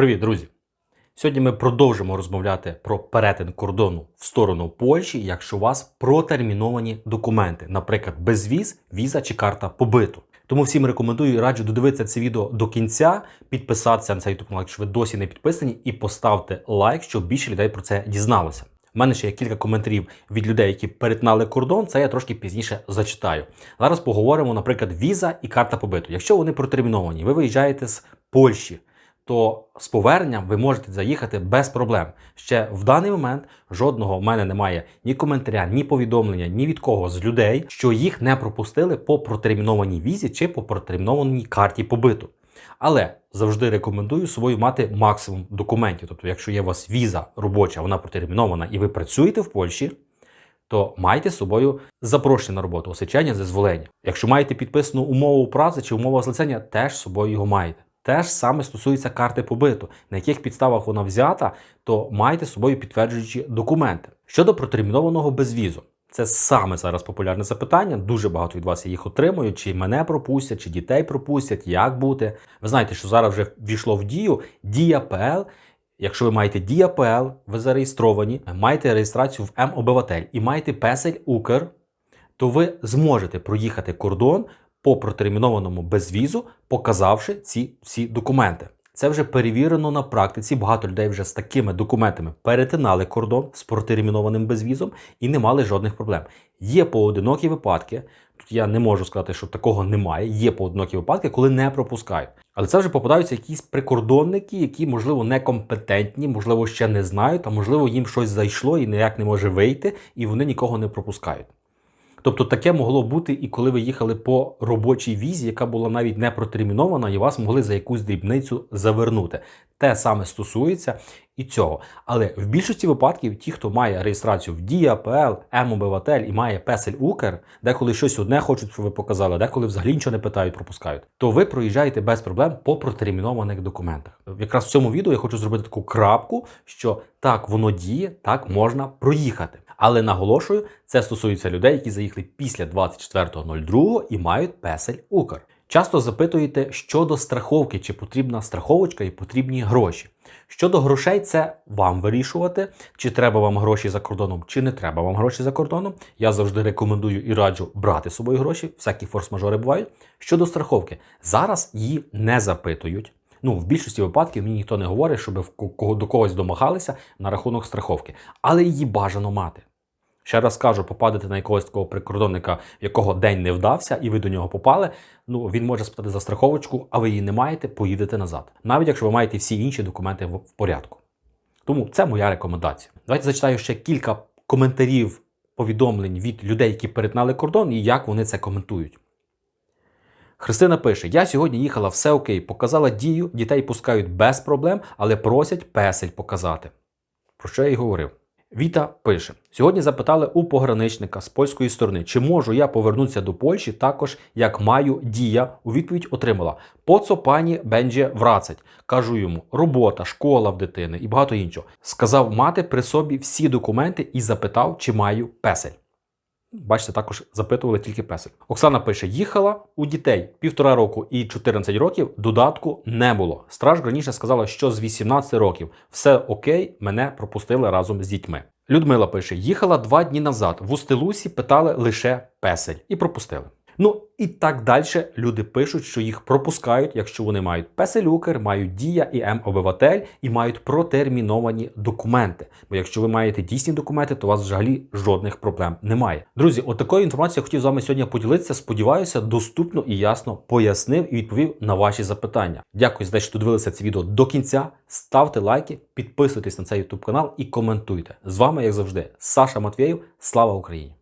Привіт, друзі! Сьогодні ми продовжимо розмовляти про перетин кордону в сторону Польщі, якщо у вас протерміновані документи, наприклад, безвіз, віза чи карта побиту. Тому всім рекомендую і раджу додивитися це відео до кінця, підписатися на цей YouTube канал, якщо ви досі не підписані, і поставте лайк, щоб більше людей про це дізналося. У мене ще є кілька коментарів від людей, які перетнали кордон. Це я трошки пізніше зачитаю. Зараз поговоримо, наприклад, віза і карта побиту. Якщо вони протерміновані, ви виїжджаєте з Польщі, то з поверненням ви можете заїхати без проблем. Ще в даний момент жодного в мене немає ні коментаря, ні повідомлення, ні від кого з людей, що їх не пропустили по протермінованій візі чи по протермінованій карті побиту. Але завжди рекомендую з собою мати максимум документів. Тобто, якщо є у вас віза робоча, вона протермінована, і ви працюєте в Польщі, то майте з собою запрошення на роботу, освячення, дозволення. Якщо маєте підписану умову праці чи умову злицення, теж з собою його маєте. Те ж саме стосується карти побиту, на яких підставах вона взята, то майте з собою підтверджуючі документи. Щодо протермінованого безвізу, це саме зараз популярне запитання. Дуже багато від вас їх отримують, чи мене пропустять, чи дітей пропустять, як бути. Ви знаєте, що зараз вже ввійшло в дію Дія ПЛ. Якщо ви маєте Дія ПЛ, ви зареєстровані, маєте реєстрацію в М-обиватель і маєте Песель Укр, то ви зможете проїхати кордон по протермінованому безвізу, показавши ці всі документи. Це вже перевірено на практиці. Багато людей вже з такими документами перетинали кордон з протермінованим безвізом і не мали жодних проблем. Є поодинокі випадки. Тут я не можу сказати, що такого немає. Є поодинокі випадки, коли не пропускають. Але це вже попадаються якісь прикордонники, які, можливо, некомпетентні, можливо, ще не знають, а можливо, їм щось зайшло і ніяк не може вийти, і вони нікого не пропускають. Тобто таке могло бути і коли ви їхали по робочій візі, яка була навіть не протермінована, і вас могли за якусь дрібницю завернути. Те саме стосується і цього. Але в більшості випадків, ті, хто має реєстрацію в Дія, ПЛ, М-обиватель і має Песель Укр, деколи щось одне хочуть, щоб ви показали, деколи взагалі нічого не питають, пропускають, то ви проїжджаєте без проблем по протермінованих документах. Якраз в цьому відео я хочу зробити таку крапку, що так воно діє, так можна проїхати. Але наголошую, це стосується людей, які заїхали після 24.02 і мають песель Укр. Часто запитуєте щодо страховки, чи потрібна страховочка і потрібні гроші. Щодо грошей, це вам вирішувати, чи треба вам гроші за кордоном, чи не треба вам гроші за кордоном. Я завжди рекомендую і раджу брати з собою гроші, всякі форс-мажори бувають. Щодо страховки, зараз її не запитують. Ну, в більшості випадків мені ніхто не говорить, щоб до когось домагалися на рахунок страховки, але її бажано мати. Ще раз кажу, попадете на якогось такого прикордонника, в якого день не вдався, і ви до нього попали. Ну він може спитати за страховочку, а ви її не маєте, поїдете назад. Навіть якщо ви маєте всі інші документи в порядку. Тому це моя рекомендація. Давайте зачитаю ще кілька коментарів, повідомлень від людей, які перетнали кордон, і як вони це коментують. Христина пише: Я сьогодні їхала все окей, показала дію, дітей пускають без проблем, але просять песель показати. Про що я й говорив? Віта пише: сьогодні запитали у пограничника з польської сторони, чи можу я повернутися до Польщі, також як маю дія. У відповідь отримала: по цо пані бенже врацать. Кажу йому, робота, школа в дитини і багато іншого. Сказав мати при собі всі документи і запитав, чи маю песель. Бачите, також запитували тільки песик. Оксана пише: їхала у дітей півтора року і 14 років. Додатку не було. Страж раніше сказала, що з 18 років все окей, мене пропустили разом з дітьми. Людмила пише: їхала два дні назад. В Устилусі питали лише песель і пропустили. Ну і так далі люди пишуть, що їх пропускають, якщо вони мають песелюкер, мають дія і М-обиватель і мають протерміновані документи. Бо якщо ви маєте дійсні документи, то у вас взагалі жодних проблем немає. Друзі, от такою інформацією хотів з вами сьогодні поділитися. Сподіваюся, доступно і ясно пояснив і відповів на ваші запитання. Дякую за те, що дивилися це відео до кінця. Ставте лайки, підписуйтесь на цей YouTube канал і коментуйте. З вами, як завжди, Саша Матвєєв. Слава Україні!